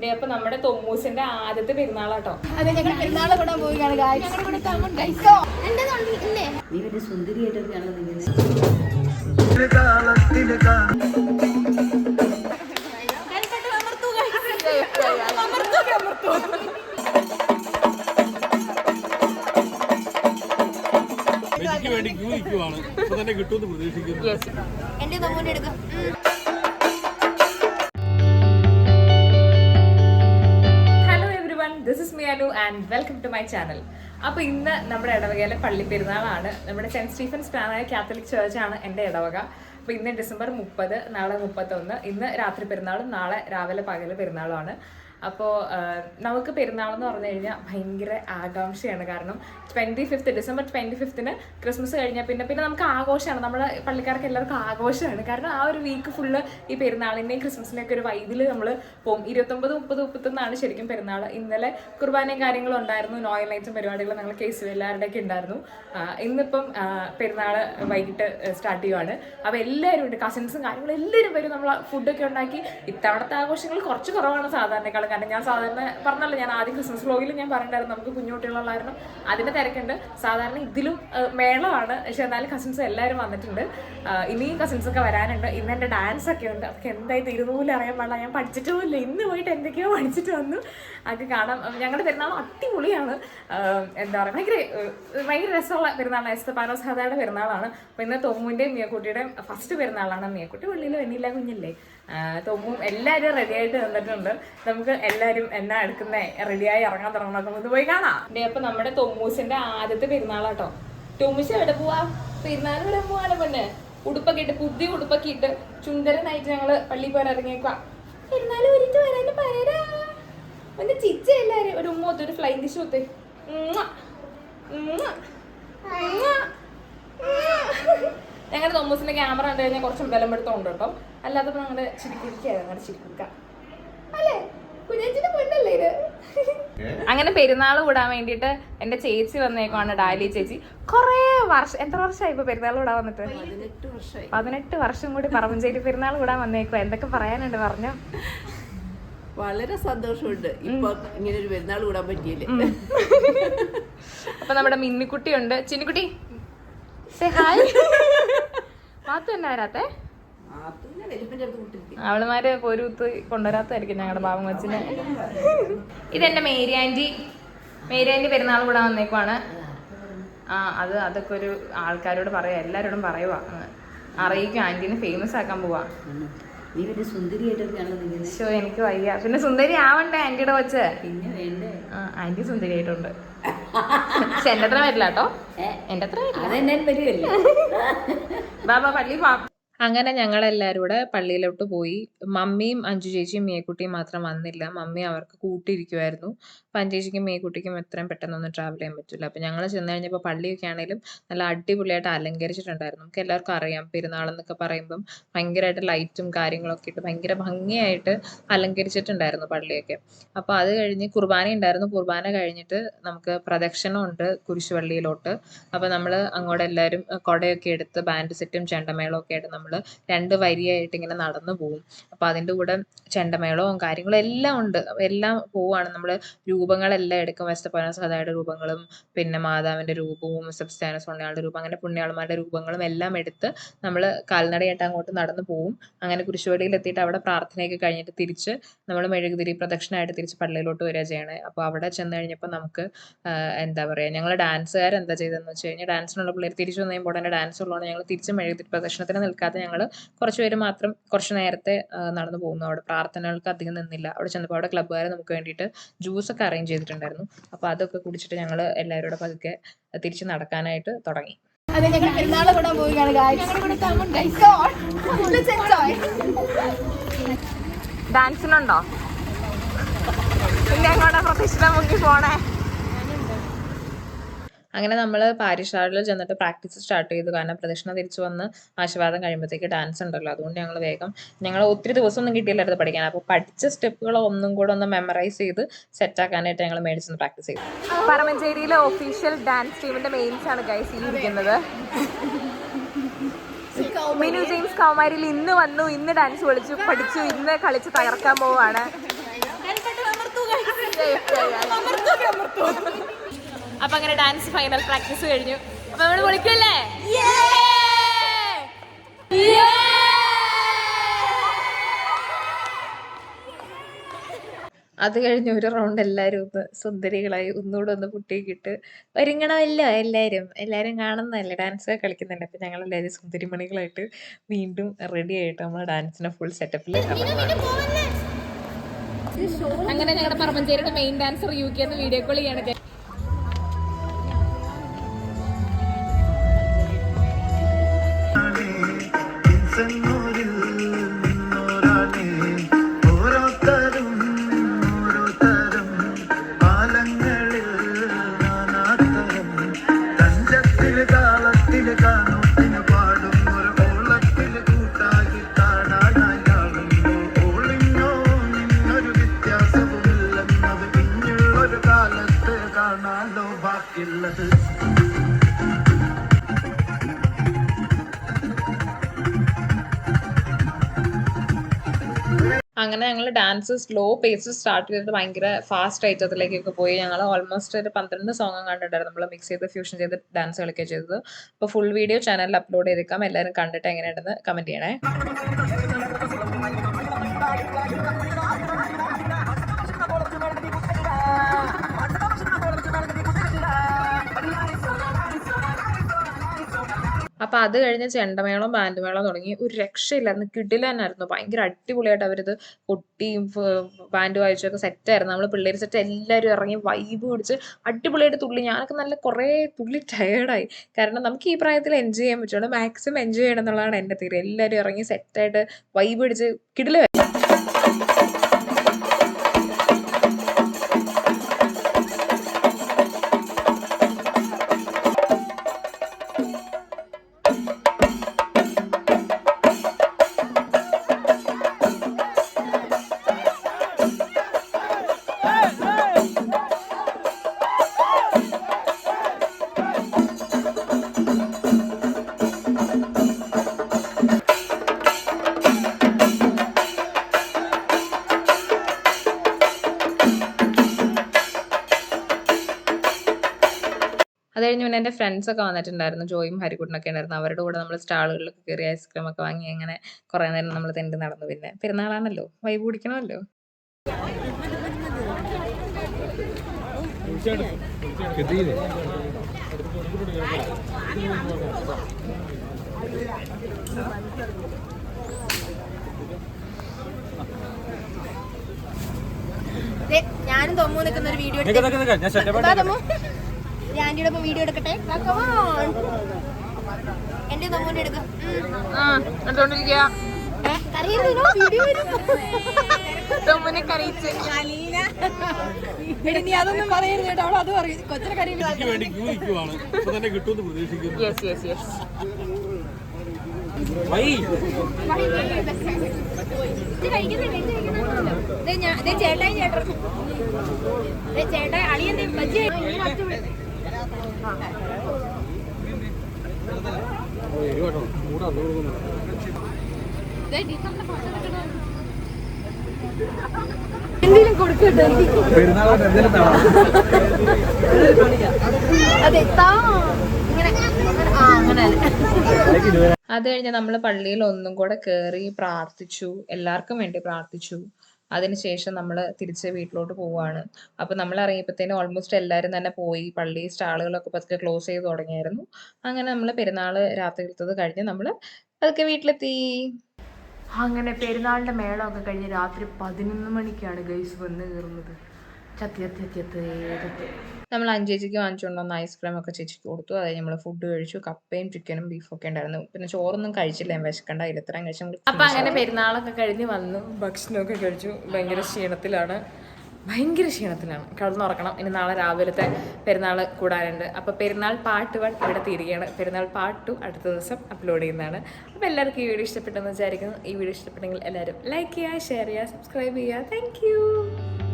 ദേ അപ്പൊ നമ്മുടെ തൊമ്മൂസിന്റെ ആദ്യത്തെ പെരുന്നാളാട്ടോ. അതെ ഞങ്ങൾ പോവുകയാണ് നീ വലിയ വേണ്ടി ക്യൂ നിൽക്കുവാണ്. ഇപ്പൊ തന്നെ കിട്ടുമെന്ന് പ്രതീക്ഷിക്കുന്നു. എന്റെ തമ്മൂനെ എടുക്കാം. And welcome to my channel അപ്പോൾ ഇന്ന് നമ്മുടെ ഇടവകയിലെ പള്ളി പെരുന്നാളാണ്. നമ്മുടെ സെന്റ് സ്റ്റീഫൻസ് പ്രാനായ കാത്തലിക് ചേർച്ചാണ് എന്റെ ഇടവക. അപ്പോൾ ഇന്ന് ഡിസംബർ മുപ്പത് നാളെ മുപ്പത്തൊന്ന്. ഇന്ന് രാത്രി പെരുന്നാളും നാളെ രാവിലെ പകൽ പെരുന്നാളുമാണ്. അപ്പോൾ നമുക്ക് പെരുന്നാൾ എന്ന് പറഞ്ഞു കഴിഞ്ഞാൽ ഭയങ്കര ആകാംക്ഷയാണ്. കാരണം ട്വന്റി ഫിഫ്ത്ത് ഡിസംബർ ട്വന്റി ഫിഫ്ത്തിന് ക്രിസ്മസ് കഴിഞ്ഞാൽ പിന്നെ പിന്നെ നമുക്ക് ആഘോഷമാണ്. നമ്മുടെ പള്ളിക്കാർക്ക് എല്ലാവർക്കും ആഘോഷമാണ്. കാരണം ആ ഒരു വീക്ക് ഫുള്ള് ഈ പെരുന്നാളിന്റെയും ക്രിസ്മസിന്റെയൊക്കെ ഒരു വൈബിൽ നമ്മൾ പോകും. ഇരുപത്തൊമ്പത് മുപ്പത് മുപ്പത്തൊന്നാണ് ശരിക്കും പെരുന്നാൾ ഇന്നലെ കുർബാനയും കാര്യങ്ങളും ഉണ്ടായിരുന്നു. നോയൽ നൈറ്റ്സും പരിപാടികളും ഞങ്ങൾ കേസ് എല്ലാവരുടെയൊക്കെ ഉണ്ടായിരുന്നു. ഇന്നിപ്പം പെരുന്നാൾ വൈകിട്ട് സ്റ്റാർട്ട് ചെയ്യുവാണ്. അപ്പോൾ എല്ലാവരും ഉണ്ട്. കസിൻസും കാര്യങ്ങളും എല്ലാവരും വരും. നമ്മൾ ഫുഡൊക്കെ ഉണ്ടാക്കി. ഇത്തവണത്തെ ആഘോഷങ്ങൾ കുറച്ച് കുറവാണ് സാധാരണക്കാളും കാരണം ഞാൻ സാധാരണ പറഞ്ഞല്ലോ ഞാൻ ആദ്യം ക്രിസ്മസ് വ്ലോഗിൽ ഞാൻ പറഞ്ഞിട്ടുണ്ടായിരുന്നു നമുക്ക് കുഞ്ഞുകുട്ടികളുള്ള കാരണം അതിന്റെ തിരക്കുണ്ട്. സാധാരണ ഇതിലും മേളമാണ്. പക്ഷെ എന്നാലും കസിൻസ് എല്ലാവരും വന്നിട്ടുണ്ട്. ഇനിയും കസിൻസ് ഒക്കെ വരാനുണ്ട്. ഇന്ന് എന്റെ ഡാൻസ് ഒക്കെ ഉണ്ട്. അതൊക്കെ എന്തായി തീരുന്നൂല അറിയാൻ പാടില്ല. ഞാൻ പഠിച്ചിട്ടുമില്ല. ഇന്ന് പോയിട്ട് എന്തൊക്കെയോ പഠിച്ചിട്ട് വന്നു. അത് കാണാം. ഞങ്ങളുടെ പെരുന്നാൾ അടിപൊളിയാണ്. എന്താ പറയുക ഭയങ്കര ഭയങ്കര രസമുള്ള പെരുന്നാളാണ്. എസ്തപാനോ സാധാരണ പെരുന്നാളാണ്. അപ്പോൾ ഇന്ന് തൊമ്മുന്റെയും മിയക്കുട്ടിയുടെയും ഫസ്റ്റ് പെരുന്നാളാണ്. മിയക്കുട്ടി വെള്ളിയിൽ വെന്നില്ല കുഞ്ഞില്ലേ? തൊമ്മും എല്ലാവരും റെഡി ആയിട്ട് നിന്നിട്ടുണ്ട്. നമുക്ക് എല്ലാവരും എന്നാ എടുക്കുന്നേ? റെഡിയായി ഇറങ്ങാൻ തുടങ്ങണം. നമുക്ക് പോയി കാണാം. ഡേ അപ്പൊ നമ്മുടെ തൊമ്മൂസിന്റെ ആദ്യത്തെ പെരുന്നാളാട്ടോ. തൊമ്മൂസ് എവിടെ പോവാ? പെരുന്നാൾ ഇവിടെ പോവാണ് പിന്നെ. ഉടുപ്പൊക്കെ ഇട്ട് പുതിയ ഉടുപ്പൊക്കെ ഇട്ട് ചുന്ദരനായിട്ട് ഞങ്ങൾ പള്ളി പോരാൻ ഇറങ്ങിയേക്കുക പെരുന്നാൾ ഒരുട്ട് വരാനും പറയാ ഒന്ന് ചിച്ച എല്ലാരും. ഒരു ഉമ്മ ഒത്ത് ഒരു ഫ്ലൈ ദിശ ഒത്ത് ഞങ്ങളുടെ തോമസിന്റെ ക്യാമറ കണ്ടു കഴിഞ്ഞാൽ കുറച്ച് ബലം എടുത്തോണ്ട് കേട്ടോ. അല്ലാതെ ഞങ്ങളുടെ ചിരിക്കുടിക്കാണ് ഞങ്ങളുടെ ചിരിക്കുക അല്ലേ? കുഞ്ഞാച്ചിന്റെ പെണ്ണല്ലേ ഇത്? അങ്ങനെ പെരുന്നാൾ കൂടാൻ വേണ്ടിയിട്ട് എന്റെ ചേച്ചി വന്നേക്കുവാണ് ഡാലി ചേച്ചി. കൊറേ വർഷം എത്ര വർഷമായി ഇപ്പൊ പെരുന്നാൾ കൂടാൻ വന്നിട്ട്? പതിനെട്ട് വർഷം കൂടി പറമ്പഞ്ചേരി പെരുന്നാൾ കൂടാൻ വന്നേക്കുവാ. എന്തൊക്കെ പറയാനുണ്ട് പറഞ്ഞു? വളരെ സന്തോഷമുണ്ട്. ഇപ്പൊ ഇങ്ങനെ ഒരു പെരുന്നാൾ കൂടാൻ പറ്റിയില്ലേ? അപ്പൊ നമ്മുടെ മിന്നിക്കുട്ടി ഉണ്ട് ചിന്നിക്കുട്ടി hi. മാത്തു എന്നാ വരാത്തെ? അവളുമാര് പൊരുത്ത് കൊണ്ടുവരാത്തായിരിക്കും ഞങ്ങളുടെ പാവം കൊച്ചിനെ. ഇതെന്റെ മേരി ആന്റി. മേരി ആന്റി പെരുന്നാൾ കൂടാൻ വന്നേക്കുവാണ്. ആ അത് അതൊക്കെ ഒരു ആൾക്കാരോട് പറയാ. എല്ലാരോടും പറയുവാ. അറിയിക്കും. ആന്റീനെ ഫേമസ് ആക്കാൻ പോവാ. ശോ എനിക്ക് വയ്യ. പിന്നെ സുന്ദരി ആവണ്ടേ ആന്റിയുടെ കൊച്ച്? പിന്നെ സുന്ദരി ആ ആന്റി സുന്ദരിയായിട്ടുണ്ട്. പക്ഷെ എന്റെ അത്ര വരില്ല കേട്ടോ എന്റെ അത്ര വരില്ല. അതെന്നെ വരുമല്ലേ ബാബാ പള്ളി പാ അങ്ങനെ ഞങ്ങളെല്ലാവരും കൂടെ പള്ളിയിലോട്ട് പോയി. മമ്മിയും അഞ്ചു ചേച്ചിയും മേക്കുട്ടിയും മാത്രം വന്നില്ല. മമ്മി അവർക്ക് കൂട്ടിയിരിക്കുമായിരുന്നു അപ്പം അഞ്ചു ചേച്ചിക്കും മേക്കുട്ടിക്കും എത്രയും പെട്ടെന്നൊന്നും ട്രാവൽ ചെയ്യാൻ പറ്റില്ല. അപ്പം ഞങ്ങൾ ചെന്ന് കഴിഞ്ഞപ്പോൾ പള്ളിയൊക്കെ ആണെങ്കിലും നല്ല അടിപൊളിയായിട്ട് അലങ്കരിച്ചിട്ടുണ്ടായിരുന്നു. നമുക്ക് എല്ലാവർക്കും അറിയാം. പെരുന്നാൾ എന്നൊക്കെ പറയുമ്പം ഭയങ്കരമായിട്ട് ലൈറ്റും കാര്യങ്ങളൊക്കെ ഇട്ട് ഭയങ്കര ഭംഗിയായിട്ട് അലങ്കരിച്ചിട്ടുണ്ടായിരുന്നു പള്ളിയൊക്കെ. അപ്പോൾ അത് കഴിഞ്ഞ് കുർബാന ഉണ്ടായിരുന്നു. കുർബാന കഴിഞ്ഞിട്ട് നമുക്ക് പ്രദക്ഷിണമുണ്ട് കുരിശുപള്ളിയിലോട്ട്. അപ്പോൾ നമ്മൾ അങ്ങോട്ട് എല്ലാവരും കുടയൊക്കെ എടുത്ത് ബാൻഡ് സെറ്റും ചെണ്ടമേളമൊക്കെ ആയിട്ട് നമ്മൾ രണ്ട് വരിയായിട്ട് ഇങ്ങനെ നടന്നു പോകും അപ്പോൾ അതിന്റെ കൂടെ ചെണ്ടമേളവും കാര്യങ്ങളും എല്ലാം ഉണ്ട്. എല്ലാം പോവാണ് നമ്മൾ രൂപങ്ങളെല്ലാം എടുക്കും. വെസ്റ്റപ്പാനോസ് സദായുടെ രൂപങ്ങളും പിന്നെ മാതാവിന്റെ രൂപവും സെബസ്ത്യാനോസ് പുണ്യാളുടെ രൂപം അങ്ങനെ പുണ്യാളന്മാരുടെ രൂപങ്ങളും എല്ലാം എടുത്ത് നമ്മൾ കാൽനടയായിട്ട് അങ്ങോട്ട് നടന്നു പോകും അങ്ങനെ കുരിശുപള്ളിയിൽ എത്തിയിട്ട് അവിടെ പ്രാർത്ഥനയൊക്കെ കഴിഞ്ഞിട്ട് തിരിച്ച് നമ്മൾ മെഴുകുതിരി പ്രദക്ഷിണമായിട്ട് തിരിച്ച് പള്ളിയിലോട്ട് വരിക ചെയ്യണം. അപ്പോൾ അവിടെ ചെന്ന് കഴിഞ്ഞപ്പോൾ നമുക്ക് എന്താ പറയുക ഞങ്ങൾ ഡാൻസുകാർ എന്താ ചെയ്തതെന്ന് വെച്ച് കഴിഞ്ഞാൽ ഡാൻസിനുള്ള പിള്ളേർ തിരിച്ചു വന്നു കഴിയുമ്പോൾ തന്നെ ഡാൻസ് ഉള്ളതുകൊണ്ട് ഞങ്ങൾ തിരിച്ച് മെഴുകുതിരി പ്രദക്ഷിണത്തിന് നിൽക്കാതെ ഞങ്ങൾ കുറച്ച് പേര് മാത്രം കുറച്ച് നേരത്തെ നടന്നു പോകുന്നു. അവിടെ പ്രാർത്ഥനകൾക്ക് അധികം നിന്നില്ല. അവിടെ ചെന്നപ്പോൾ അവിടെ ക്ലബ്ബുകാർ നമുക്ക് വേണ്ടിയിട്ട് ജ്യൂസൊക്കെ അറേഞ്ച് ചെയ്തിട്ടുണ്ടായിരുന്നു. അപ്പോൾ അതൊക്കെ കുടിച്ചിട്ട് ഞങ്ങൾ എല്ലാവരും കൂടെ പതുക്കെ തിരിച്ച് നടക്കാനായിട്ട് തുടങ്ങി. അതെ ഞങ്ങൾ പെരുന്നാളെ കൂടാൻ പോവുകയാണ് ഞങ്ങളുടെ ഡാൻസിനുണ്ടോ പിന്നെ അങ്ങോട്ട് പ്രദക്ഷിണ മുങ്ങി പോണേ? അങ്ങനെ നമ്മൾ പാരിഷാളിൽ ചെന്നിട്ട് പ്രാക്ടീസ് സ്റ്റാർട്ട് ചെയ്തു. കാരണം പ്രദക്ഷിണ തിരിച്ചു വന്ന് ആശീർവാദം കഴിയുമ്പോഴത്തേക്ക് ഡാൻസ് ഉണ്ടല്ലോ. അതുകൊണ്ട് ഞങ്ങൾ വേഗം ഞങ്ങൾ ഒത്തിരി ദിവസമൊന്നും കിട്ടിയില്ലായിരുന്നു പഠിക്കാൻ. അപ്പോൾ പഠിച്ച സ്റ്റെപ്പുകൾ ഒന്നും കൂടെ ഒന്ന് മെമ്മറൈസ് ചെയ്ത് സെറ്റ് ആക്കാനായിട്ട് ഞങ്ങൾ മേടിച്ചൊന്ന് പ്രാക്ടീസ് ചെയ്തു. പറമഞ്ചേരിയിലെ ഒഫീഷ്യൽ ഡാൻസ് ടീമിന്റെ മെയിൻസ് ആണ് ഗൈസ് ഇരിക്കുന്നത്. മിനു ജെയിംസ് കൗമാരിയിൽ ഇന്ന് വന്നു ഇന്ന് ഡാൻസ് കളിച്ചു പഠിച്ചു ഇന്ന് കളിച്ച് തകർക്കാൻ പോവാണ് അപ്പൊ അങ്ങനെ ഡാൻസ് ഫൈനൽ പ്രാക്ടീസ് കഴിഞ്ഞു. അപ്പൊ നമ്മൾ വിളിക്കല്ലേ അത് കഴിഞ്ഞ് ഒരു റൗണ്ട് എല്ലാവരും ഒന്ന് സുന്ദരികളായി ഒന്നുകൂടെ ഒന്ന് പുട്ടിക്കിട്ട് ഒരുങ്ങണമല്ലോ എല്ലാവരും എല്ലാവരും കാണുന്നതല്ലേ? ഡാൻസ് കളിക്കുന്നുണ്ട്. അപ്പം ഞങ്ങൾ എല്ലാവരും സുന്ദരിമണികളായിട്ട് വീണ്ടും റെഡി ആയിട്ട് നമ്മൾ ഡാൻസിനെ ഫുൾ സെറ്റപ്പിൽ അങ്ങനെ ഞങ്ങളുടെ പറമ്പഞ്ചേരിയുടെ മെയിൻ ഡാൻസർ യു കെ എന്ന് വീഡിയോ കോൾ ചെയ്യാണ്. ബാക്കിയുള്ളത് അങ്ങനെ ഞങ്ങൾ ഡാൻസ് സ്ലോ പേസ് സ്റ്റാർട്ട് ചെയ്തിട്ട് ഭയങ്കര ഫാസ്റ്റ് ഐറ്റത്തിലേക്കൊക്കെ പോയി. ഞങ്ങൾ ഓൾമോസ്റ്റ് ഒരു പന്ത്രണ്ട് സോങ് കണ്ടിട്ടുണ്ടായിരുന്നു നമ്മൾ മിക്സ് ചെയ്ത് ഫ്യൂഷൻ ചെയ്ത് ഡാൻസ് കളിക്കുക ചെയ്തത്. അപ്പോൾ ഫുൾ വീഡിയോ ചാനലിൽ അപ്ലോഡ് ചെയ്തേക്കാം. എല്ലാവരും കണ്ടിട്ട് എങ്ങനെയുണ്ടെന്ന് കമന്റ് ചെയ്യണേ. അപ്പൊ അത് കഴിഞ്ഞ് ചെണ്ടമേളം ബാൻഡ് തുടങ്ങി. ഒരു രക്ഷയില്ലായിരുന്നു. കിടില തന്നെയായിരുന്നു ഭയങ്കര അടിപൊളിയായിട്ട് അവരിത് കൊട്ടിയും ബാൻഡ് വായിച്ചൊക്കെ സെറ്റായിരുന്നു നമ്മൾ പിള്ളേർ സെറ്റ് എല്ലാവരും ഇറങ്ങി വൈബ് പിടിച്ച് അടിപൊളിയായിട്ട് തുള്ളി. ഞാനൊക്കെ നല്ല കുറേ തുള്ളി ടയേർഡായി കാരണം നമുക്ക് ഈ പ്രായത്തിൽ എൻജോയ് ചെയ്യാൻ പറ്റുള്ളൂ. മാക്സിമം എൻജോയ് ചെയ്യണം എന്നുള്ളതാണ് എന്റെ തീരെ എല്ലാവരും ഇറങ്ങി സെറ്റായിട്ട് വൈബ് പിടിച്ച് കിടില അത് കഴിഞ്ഞ് പിന്നെ എന്റെ ഫ്രണ്ട്സൊക്കെ വന്നിട്ടുണ്ടായിരുന്നു. ജോയും ഹരിക്കുട്ടനൊക്കെ ഉണ്ടായിരുന്നു. അവരുടെ കൂടെ നമ്മൾ സ്റ്റാളുകളിലൊക്കെ കയറി ഐസ്ക്രീം ഒക്കെ വാങ്ങി അങ്ങനെ കുറേ നേരം നമ്മൾ തെണ്ട് നടന്നു. പിന്നെ പെരുന്നാളാണല്ലോ. വൈബ് കുടിക്കണമല്ലോ ദേ, ഞാനും തൊമ്മു നിൽക്കുന്ന ഒരു വീഡിയോ ആന്റിയുടെ ഒപ്പം വീഡിയോ എടുക്കട്ടെ. എന്റെ തൊമ്മൂന്റെ എടുക്ക. നീ അതൊന്നും പറയരുത് കേട്ടോ. അവൾ അത് പറയും. കൊച്ചിനെ കറിയില്ല വേണ്ടി ക്യൂ ഇപ്പൊ തന്നെ കിട്ടുമെന്ന് പ്രതീക്ഷിക്കുന്നു. Yes yes yes why. ചേട്ടായി ചേട്ടൻ. ദേ, ചേട്ടായി അളിയന്റെ ബജ്ജി എന്തെങ്കിലും കൊടുക്കട്ടെ? അതെ താ. ഇങ്ങനെ ആ അങ്ങനെ. അത് കഴിഞ്ഞ് നമ്മൾ പള്ളിയിൽ ഒന്നും കൂടെ കേറി പ്രാർത്ഥിച്ചു. എല്ലാവർക്കും വേണ്ടി പ്രാർത്ഥിച്ചു. അതിനുശേഷം നമ്മൾ തിരിച്ച് വീട്ടിലോട്ട് പോവുകയാണ് അപ്പോൾ നമ്മൾ ഇറങ്ങിയപ്പോഴത്തേനും ഓൾമോസ്റ്റ് എല്ലാവരും തന്നെ പോയി പള്ളി സ്റ്റാളുകളൊക്കെ പതുക്കെ ക്ലോസ് ചെയ്ത് തുടങ്ങിയായിരുന്നു. അങ്ങനെ നമ്മൾ പെരുന്നാൾ രാത്രിയിലത്തത് കഴിഞ്ഞ് നമ്മൾ അതൊക്കെ വീട്ടിലെത്തി. അങ്ങനെ പെരുന്നാളിന്റെ മേളമൊക്കെ കഴിഞ്ഞ് രാത്രി പതിനൊന്ന് മണിക്കാണ് ഗൈസ് വന്ന് കയറുന്നത്. ചത്തി ചത്തി ചത്തി ചത്തി. നമ്മൾ അഞ്ചേച്ചിക്ക് വാങ്ങിച്ചുകൊണ്ട് വന്ന ഐസ്ക്രീം ഒക്കെ ചേച്ചിക്ക് കൊടുത്തു. അതായത് നമ്മൾ ഫുഡ് കഴിച്ചു. കപ്പയും ചിക്കനും ബീഫും ഒക്കെ ഉണ്ടായിരുന്നു. പിന്നെ ചോറൊന്നും കഴിച്ചില്ല. ഞാൻ വിശക്കണ്ട. ഇത്രയും കഴിച്ചു അപ്പൊ അങ്ങനെ പെരുന്നാളൊക്കെ കഴിഞ്ഞ് വന്നു. ഭക്ഷണമൊക്കെ കഴിച്ചു. ഭയങ്കര ക്ഷീണത്തിലാണ്. ഭയങ്കര ക്ഷീണത്തിലാണ്. കിടന്നുറക്കണം ഇനി നാളെ രാവിലത്തെ പെരുന്നാൾ കൂടാനുണ്ട്. അപ്പോൾ പെരുന്നാൾ പാട്ട് വൺ ഇവിടെ തീരുകയാണ്. പെരുന്നാൾ പാട്ട് ടു അടുത്ത ദിവസം അപ്ലോഡ് ചെയ്യുന്നതാണ്. അപ്പോൾ എല്ലാവർക്കും ഈ വീഡിയോ ഇഷ്ടപ്പെട്ടെന്ന് വിചാരിക്കുന്നു. ഈ വീഡിയോ ഇഷ്ടപ്പെട്ടെങ്കിൽ എല്ലാവരും ലൈക്ക് ചെയ്യുക ഷെയർ ചെയ്യുക സബ്സ്ക്രൈബ് ചെയ്യുക. താങ്ക്